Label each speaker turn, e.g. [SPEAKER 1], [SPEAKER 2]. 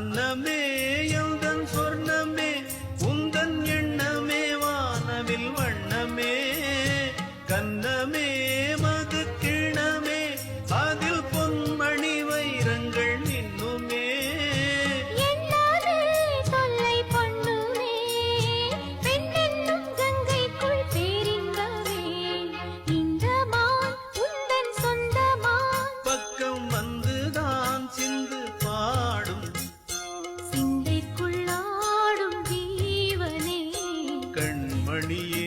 [SPEAKER 1] அன்னமே எந்தன் சொர்ணமே உந்தன் எண்ணமே வானவில் வண்ணமே. மணியே